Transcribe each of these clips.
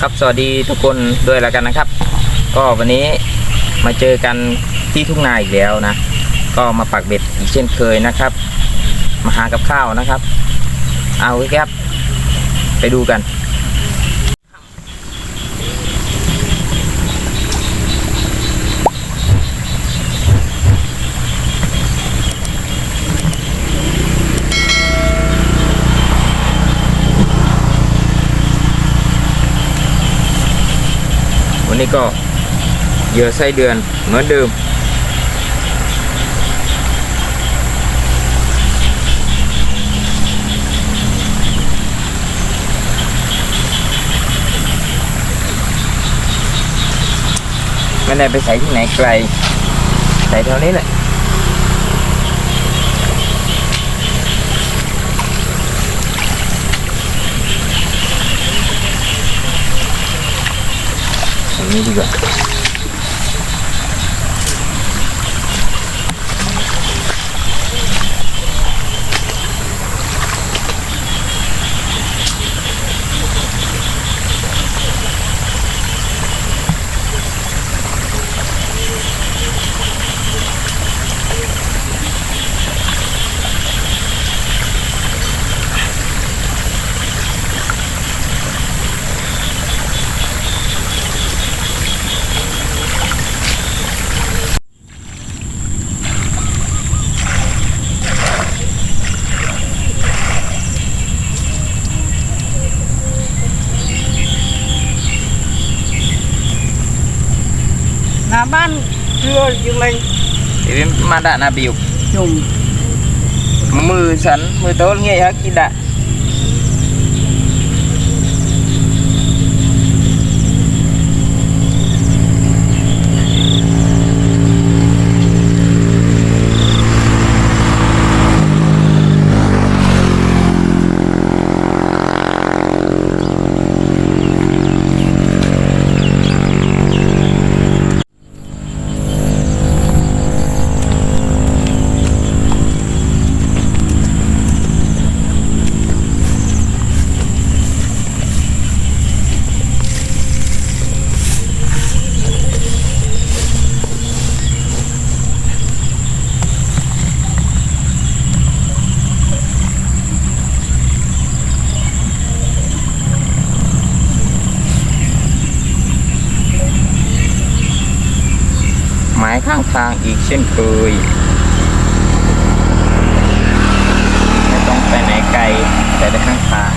ครับสวัสดีทุกคนด้วยแล้วกันนะครับ ก็วันนี้มาเจอกันที่ทุ่งนาอีกแล้วนะ ก็มาปักเบ็ดอีกเช่นเคยนะครับ มาหากับข้าวนะครับ เอาครับ ไปดูกัน นนี้ก็เหยื่อไส้เดือนเหมือนเดิมไม่ได้ไปใส่ที่ไหนไกลใส่เท่านี้แหละ ตร chưa dừng lên เดี๋ยวมาด่านาบิว dùng มือสันมือโต๊ะเงี้ยฮะกินดะ หมายข้าง ทางอีกเช่นเคย ไม่ต้องไปไหนไกล แต่ได้ข้างทาง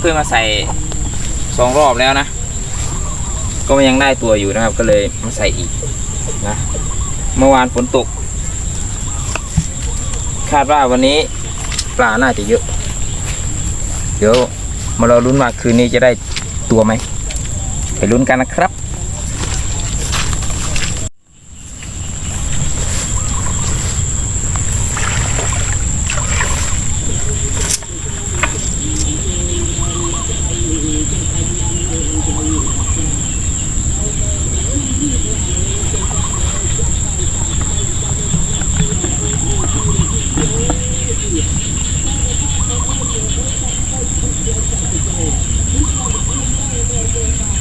เคยมาใส่สองรอบแล้วนะ ก็ยังได้ตัวอยู่นะครับ ก็เลยมาใส่อีกนะ เมื่อวานฝนตก คาดว่าวันนี้ปลาน่าจะเยอะ เดี๋ยวมารอลุ้นว่าคืนนี้จะได้ตัวไหมไปลุ้นกันนะครับ Hãy subscribe cho kênh Ghiền Mì Gõ Để không bỏ lỡ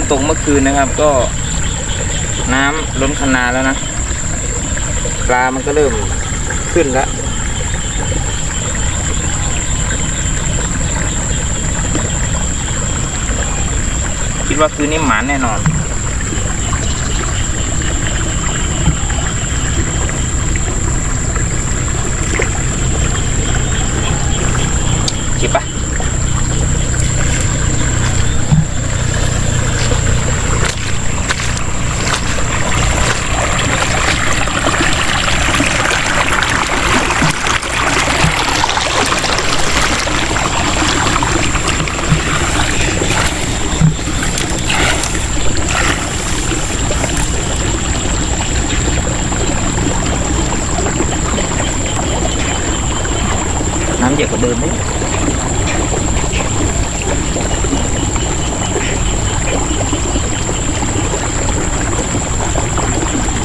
นตกเมื่อ คืนนะครับ ก็น้ำล้นคันนาแล้วนะ ปลามันก็เริ่มขึ้นแล้วคิดว่าคืนนี้หมานแน่นอน จิบปะน้ำเยอะกว่าเดิมไหม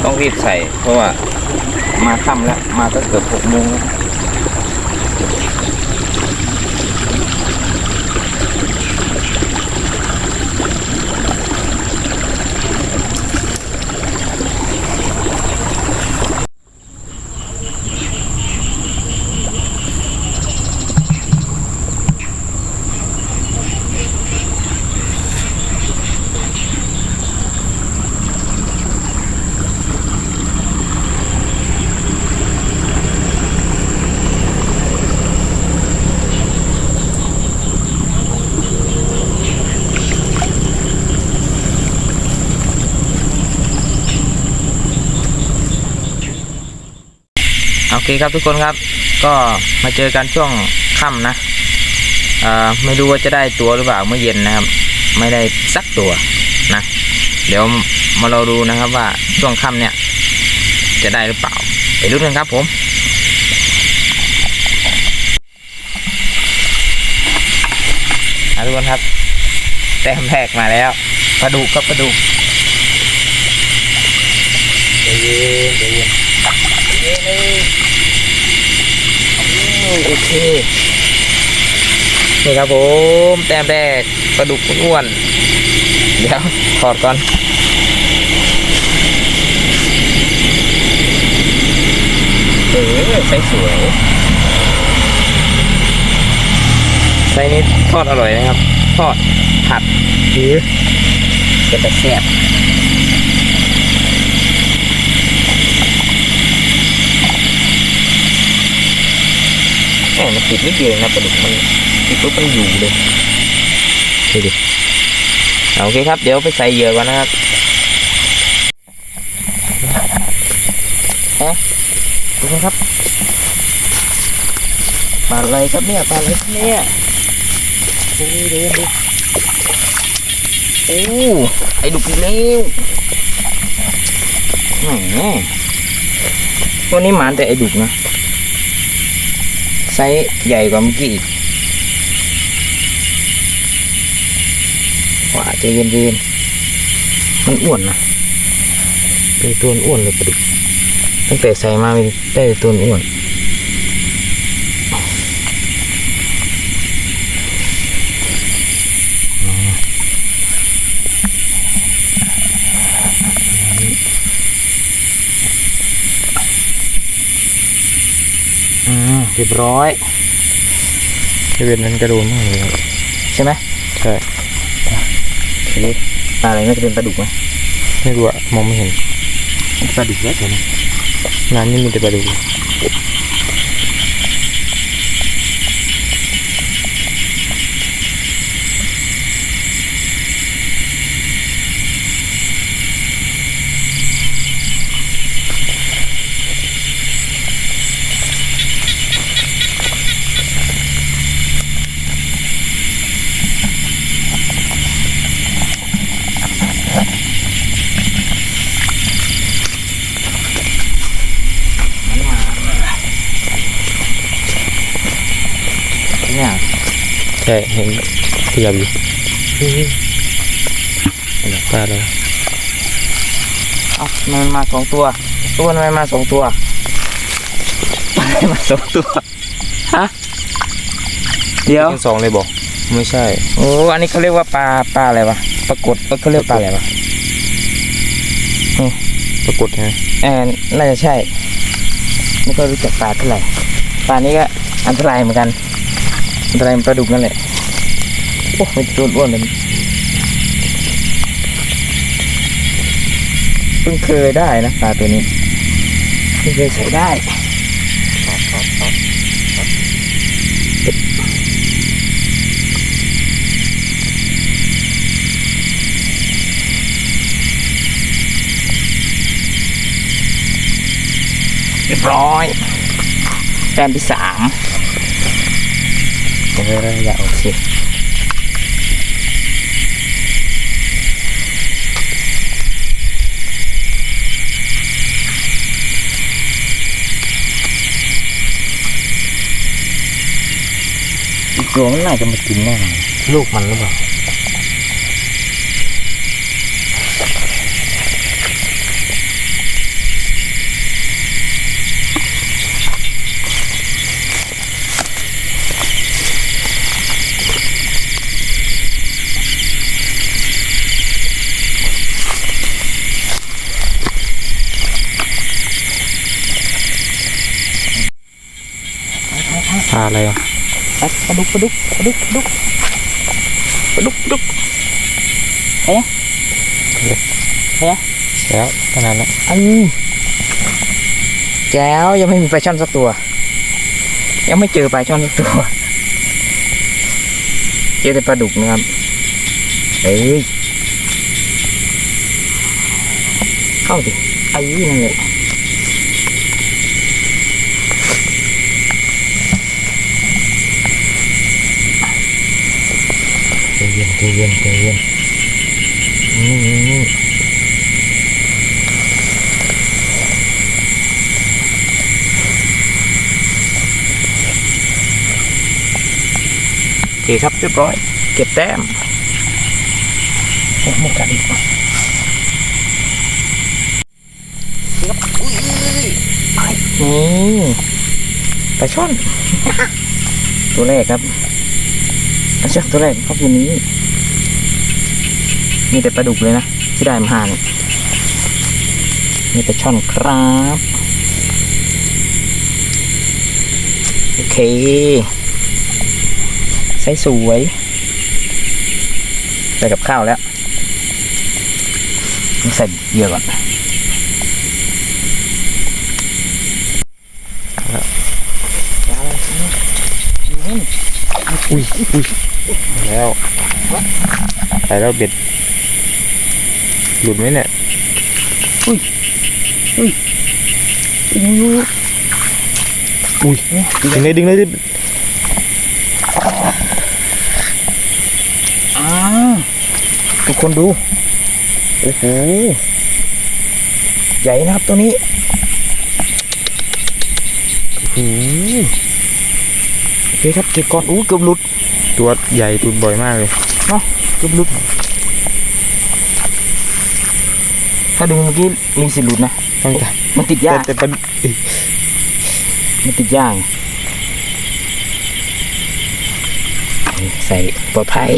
ต้อง รีบใส่ เพราะว่ามาค่ำแล้ว มาก็เกือบหกโมง อเคครับทุกคนครับ ก็มาเจอกันช่วงค่ำนะเอ่อไม่รู้ว่าจะได้ตัวหรือเปล่าเมื่อเย็นนะครับ ไม่ได้สักตัวนะ เดี๋ยวมาเราดูนะครับว่าช่วงค่ำเนี่ย จะได้หรือเปล่าไปลุ้นกันครับผมทุกคนครับ แต้มแรกมาแล้วปลาดุกครับปลาดุกใจเย็นใจเย็นใจเย็นเลย โอเคนี่ครับผมแต้มแรกปลาดุกอ้วนเดี๋ยวถอดก่อนเออใส่สวยไซส์นี้ทอดอร่อยนะครับ ทอดผัดหรือเป็นแต่แซ่บ แหมมันติดนิดเดียวเองนะปลาดุกมันติดปุ๊บมันอยู่เลยดูดิเอาโอเคครับ เดี๋ยวไปใส่เหยื่อก่อนนะครับฮะดูครับปลาอะไรครับเนี่ยปลาอะไรครับเนี่ยดูดูดูโอ้ไอ้ดุกอีกแล้วแหมวันนี้หมานแต่ไอ้ดุกนะไซ ส์ใหญ่กว่าเมื่อกี้อีกว่าใจเย็นๆมันอ้วนนะเป็นตัวอ้วนเลยปลาดุกตั้งแต่ใส่มามีได้แต่ตัวอ้วนอืม เรียบร้อยที่เวียนนั้นกระโดนมากเลยครับใช่ไหมใช่โอเคปลาอะไรน่าจะเป็นปลาดุกไหมไม่รู้อะมองไม่เห็นปลาดุกเล็กเลยนะน้ำนี่มีแต่ปลาดุก ช่เห็นขยับอยู่ปลาอะไรเอ้ามันมาสองตัวตัวทำไมมาสองตัวทำไมาสองตัวฮะเดี๋ยวสองเลยบอกไม่ใช่โอ้อันนี้เขาเรียกว่าปลาปลาอะไรวะปรากฏเอ้ยเขาเรียกปลาอะไรวะปรากฏไหมแอนน่าจะใช่ไม่ก็รู้จักปลาเท่าไหร่ปลานี้ก็อันตรายเหมือนกัน อันตรมือนปลาดุกนั่นแหละ โอ้ไม่ตัวอ้วนเลยเพิ่งเคยได้นะปลาตัวนี้เพิ่งเคยใช้ได้เรียบร้อยแต้มที่สาม ผมไม่ได้อยากโอเคอีกตัวมันน่าจะมากินแน่นอนลูกมันหรือเปล่าาอะไรอะปลาปลาดุกปลาดุกปลาดุกปลาดุกปลาดุกปลาดุกเอ๊ะเอ๊ะแล้วขนาดนั้นอันแก้วยังไม่มีปลาช่อนสักตัว ยังไม่เจอปลาช่อนสักตัว เจอแต่ปลาดุกนะครับเอ้ยเข้าดิไอ้นี่นั่นแหละใจเย็ ใจเย็นใจเย็นนี่นี่นี่โอเคครับเรียบร้อย เก็บแต้มโอ้หมดกันอีกครับอุ้ยนี่ปลาช่อน ตัวแรกครับ ปลาช่อนตัวแรกครับตัวนี้ มีแต่ปลาดุกเลยนะที่ได้มาหานี่มีแต่ช่อนครับ โอเคใส่สวยใส่กับข้าวแล้วใส่เยื่อก่อนอยู่นี่อุ้ยอุ้ย ไปแล้วเบ็ด หลุดไหมเนี่ย อุ้ย อุ้ยดึงเลยดึงเลยดึงอ้าวทุกคนดู โอ้โห ใหญ่นะครับตัวนี้โอ้โหโอเคครับเก็บก่อนอู้เกือบหลุด ตัวใหญ่หลุดบ่อยมากเลยเกือบ หลุดถ้าดึงเมื่อกี้มีสิทธิ์หลุดนะต้องจับมันติดแต่ยากแต่ปลาเอ้ยมันติดย่างนี่ใส่ปลอดภัย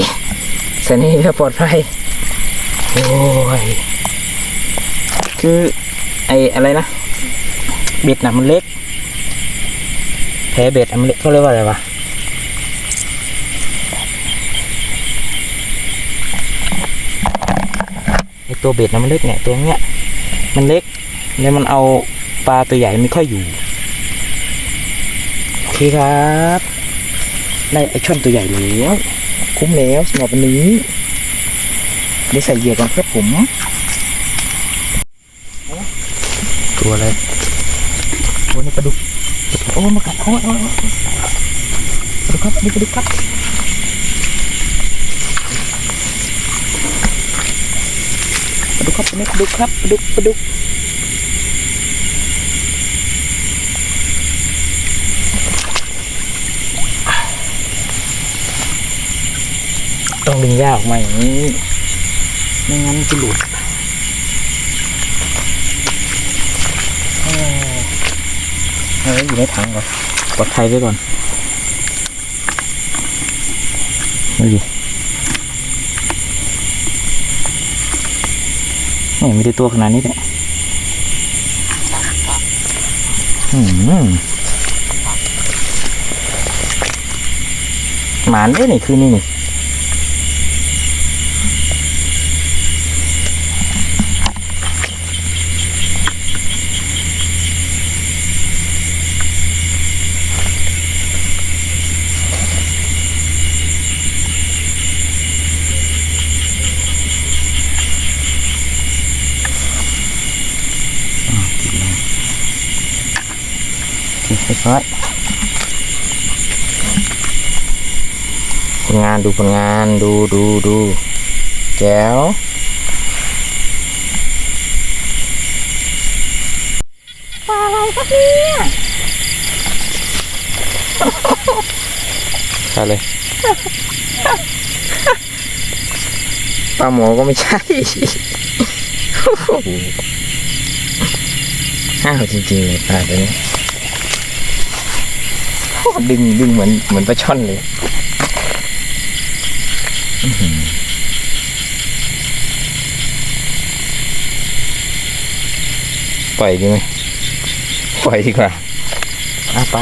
ใส่นี่เพื่อปลอดภัยโอ้ยคือไอ้อะไรนะเบ็ดนะมันเล็กแผลเบ็ดอะมันเล็กเขาเรียกว่าอะไรวะ ไอตัวเบ็ดนะมันเล็กเนี่ยตัวเนี้ย มันเล็กแล้วมันเอาปลาตัวใหญ่ไม่ค่อยอยู่โอเคครับได้ไอช่อนตัวใหญ่แล้วคุ้มแล้วสำหรับวันนี้เดี๋ยวใส่เหยื่อก่อนครับผมตัวอะไรโอ้นี่ปลาดุกโอ้มากัดโอ้ยโอ้ยโอ้ยปลาดุกครับปลาดุกปลาดุก ครับปลาดุกปลาดุกครับปลาดุกปลาดุกต้องดึงยากออกมาอย่างนี้ ไม่งั้นจะหลุดเอออาไว้อยู่ในถังก่อนปลอดภัยไว้ก่อนดูดิ นี่ไม่ได้ตัวขนาดนี้เลยอืมหมานเด้นี่คือนี่นี่ เรียบร้อยผลงานดูผลงานดูดูดูแจ๋วปลาอะไรครับเนี่ยใช่เลยปลาหมอก็ไม่ใช่ห้าวจริงๆเลยปลาตัวนี้โคตรดึงดึงเหมือนเหมือนปลาช่อนเลยปล่อยดีไหมปล่อยดีกว่าเอาไป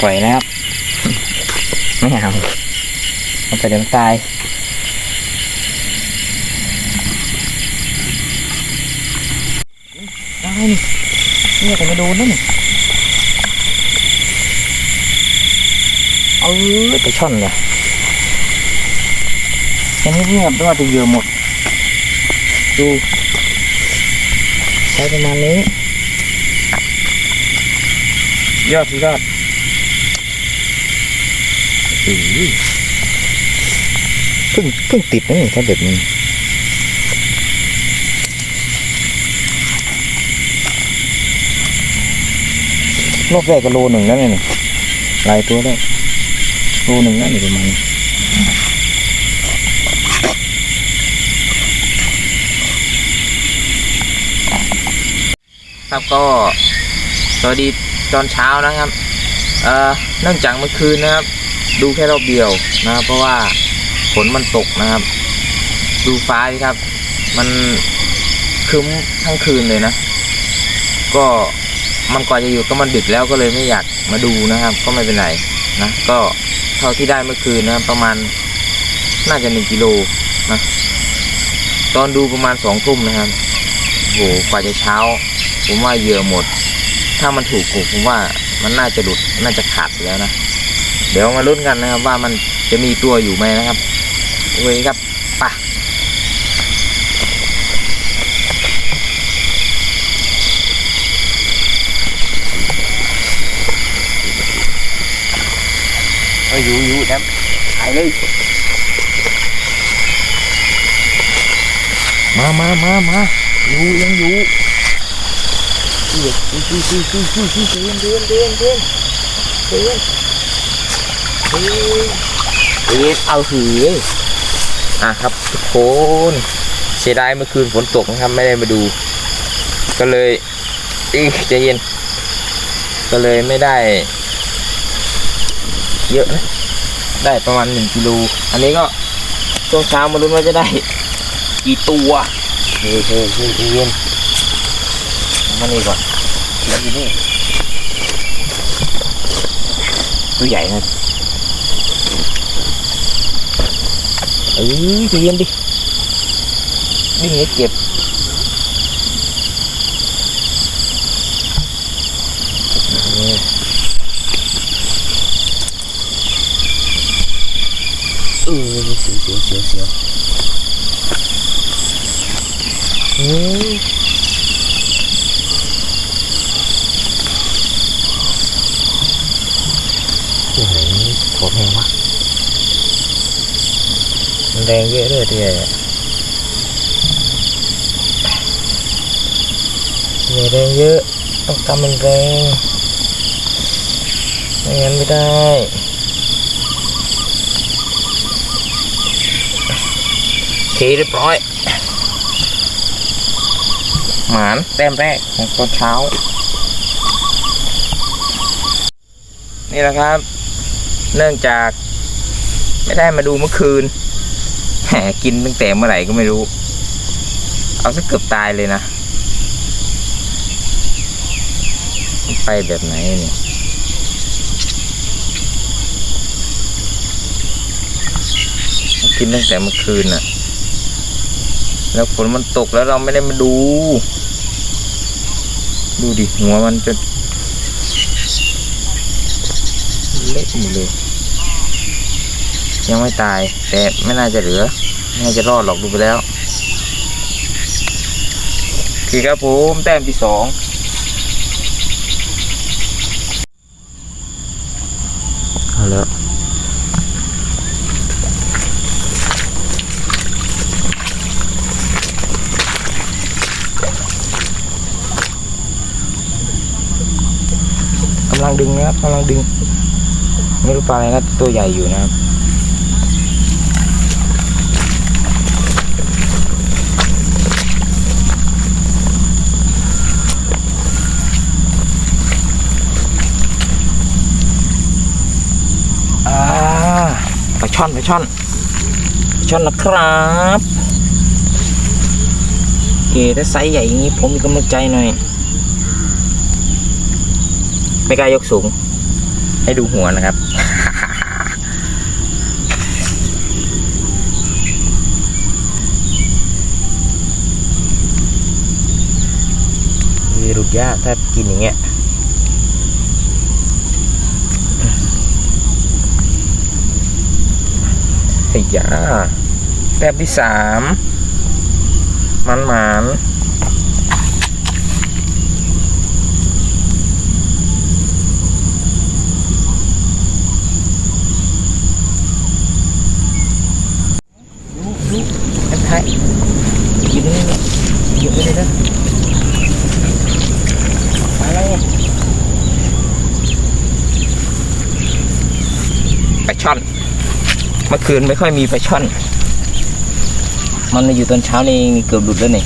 ปล่อยนะครับ ไม่เอามันไปเดี๋ยวตายได้นี่เนี่ยแต่ไม่โดนนั่น เอาไปช่อนเลยแค่นี้เงียบด้วยจะเยื่อหมด ดูใช้ประมาณนี้ ยอดสุดยอดอืเพิ่งเพิ่งติดนะนี่ถ้าแบบนี้รอบแรกก็โลหนึ่งแล้วเนี่ยหลายตัวแล้ว โลหนึ่งแล้วนี่ประมาณครับก็สวัสดีตอนเช้านะครับเอ่อเนื่องจากเมื่อคืนนะครับ ดูแค่รอบเดียวนะครับ เพราะว่าฝนมันตกนะครับ ดูฟ้าดิครับ มันคึ้มทั้งคืนเลยนะ ก็มันกว่าจะอยู่ก็มันดึกแล้วก็เลยไม่อยากมาดูนะครับ ก็ไม่เป็นไรนะ ก็ เท่าที่ได้เมื่อคืนนะครับประมาณน่าจะหนึ่งกิโลนะตอนดูประมาณสองทุ่มนะครับโหกว่าจะเช้า ผมว่าเหยื่อหมด ถ้ามันถูกกลุ่มผมว่ามันน่าจะหลุดน่าจะขาดแล้วนะ เดี๋ยวมาลุ้นกันนะครับว่ามันจะมีตัวอยู่ไหมนะครับโอเคครับ อยู่ๆครับหายเลยมามามามาอยู่ยังอยู่เดือดชูชูชูชูชูชูเดินเดินเดินเดินเดินเดินเดินเอาหืออะครับทุกคนเสียดายเมื่อคืนฝนตกนะครับไม่ได้มาดู ก็เลยอีใจเย็น ก็เลยไม่ได้ เยอะนะ ได้ประมาณหนึ่งกิโลอันนี้ก็ช่วงเช้ามาลุ้นว่าจะได้ กี่ตัวเฮ้ยเฮ้ยเฮ้ยเย็นมานี่ก่อนแล้วอยู่นี่ตัวใหญ่นะเอ้ยใจเย็นดิดิ้งให้เก็บ ですよへえ của mèo mắt đen dễ rồi thì về đen dữ tâm mình đen anh em đi đây. เยอะเลยทีเดียวอย่าแรงเยอะต้องกำมันแรงไม่งั้นไม่ได้โอเคเรียบร้อย หมานแต้มแรกของตอนเช้า นี่แหละครับ เนื่องจากไม่ได้มาดูเมื่อคืนแหมกินตั้งแต่เมื่อไหร่ก็ไม่รู้ เอาสักเกือบตายเลยนะ ไปแบบไหนเนี่ยกินตั้งแต่เมื่อคืนน่ะ แล้วฝนมันตกแล้วเราไม่ได้มาดู ดูดิหัวมันจะเละหมดเลย ยังไม่ตาย แต่ไม่น่าจะเหลือ ไม่น่าจะรอดหรอกดูไปแล้วโอเคครับผมแต้มที่สองเอาแล้ว ลังดึงนะครับกำลังดึง ไม่รู้ปลาอะไรนะตัวใหญ่อยู่นะครับอ่าปลาช่อนปลาช่อนปลาช่อนนะครับโอเคถ้าไซส์ใหญ่อย่างนี้ผมมีกำลังใจหน่อย ไม่กล้ายกสูง ให้ดูหัวนะครับมีรุดยากถ้ากินอย่างเงี้ยไอ้ยาแต้มที่สามมันหมานลูกลูกอันท้ายกินนี่เนี่ยหยิบไป เลยนะอะไรอะปลาช่อนเมื่อคืนไม่ค่อยมีปลาช่อน มันมาอยู่ตอนเช้านี่เกือบหลุดแล้วนี่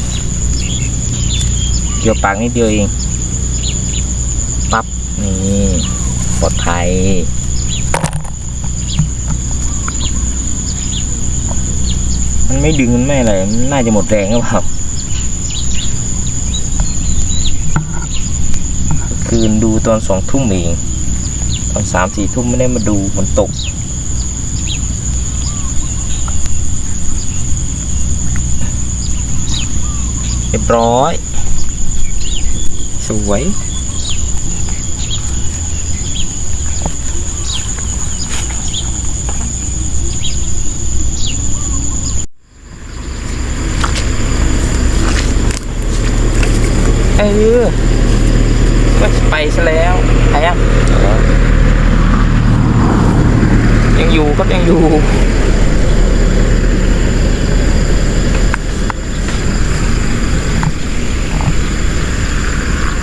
เกี่ยวปากนิดเดียวเอง ปั๊บ นี่ปลอดภัยมันไม่ดึงมันไม่อะไรนน่าจะหมดแรงหรือเปล่าเมื่อคื นดูตอนสองทุ่มเอง ตอนสามสี่ทุ่มไม่ได้มาดูมันตก เรียบร้อย สวยเออ ซะแล้วไปยังยังอยู่ครับยังอยู่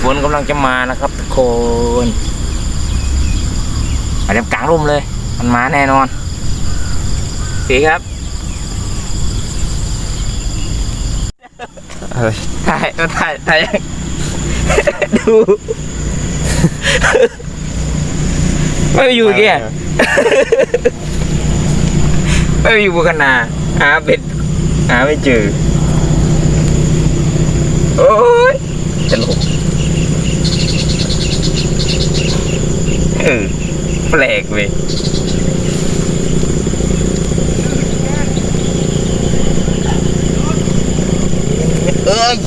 ฝนกำลังจะมานะครับทุกคนมาเดี๋ยวกลางร่มเลย มันมาแน่นอนโอเคครับเฮ้ยถ่ายถ่ายถ่ายดู ไม่ไปอยู่อีกแกไม่ไปอยู่บนคนาหาเป็ดหาไม่เจอ โอ้ยตลกเออแปลกเว้ยเอ้ย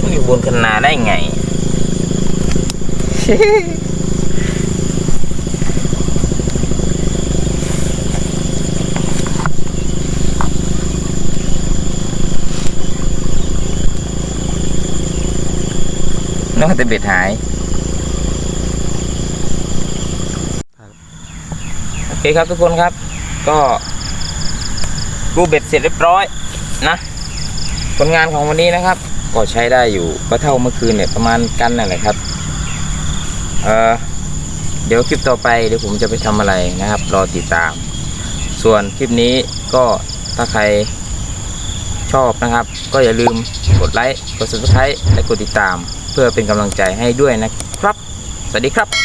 มันอยู่บนคันนาได้ไง น้องแต่เบ็ดหาย โอเคครับทุกคนครับ ก็รูปเบ็ดเสร็จเรียบร้อยนะผลงานของวันนี้นะครับ ก็ใช้ได้อยู่ก็เท่าเมื่อคืนเนี่ยประมาณกันนั่นแหละครับ เออเดี๋ยวคลิปต่อไปเดี๋ยวผมจะไปทำอะไรนะครับ รอติดตาม ส่วนคลิปนี้ก็ถ้าใครชอบนะครับ ก็อย่าลืมกดไลค์กด subscribe และกดติดตาม เพื่อเป็นกำลังใจให้ด้วยนะครับ สวัสดีครับ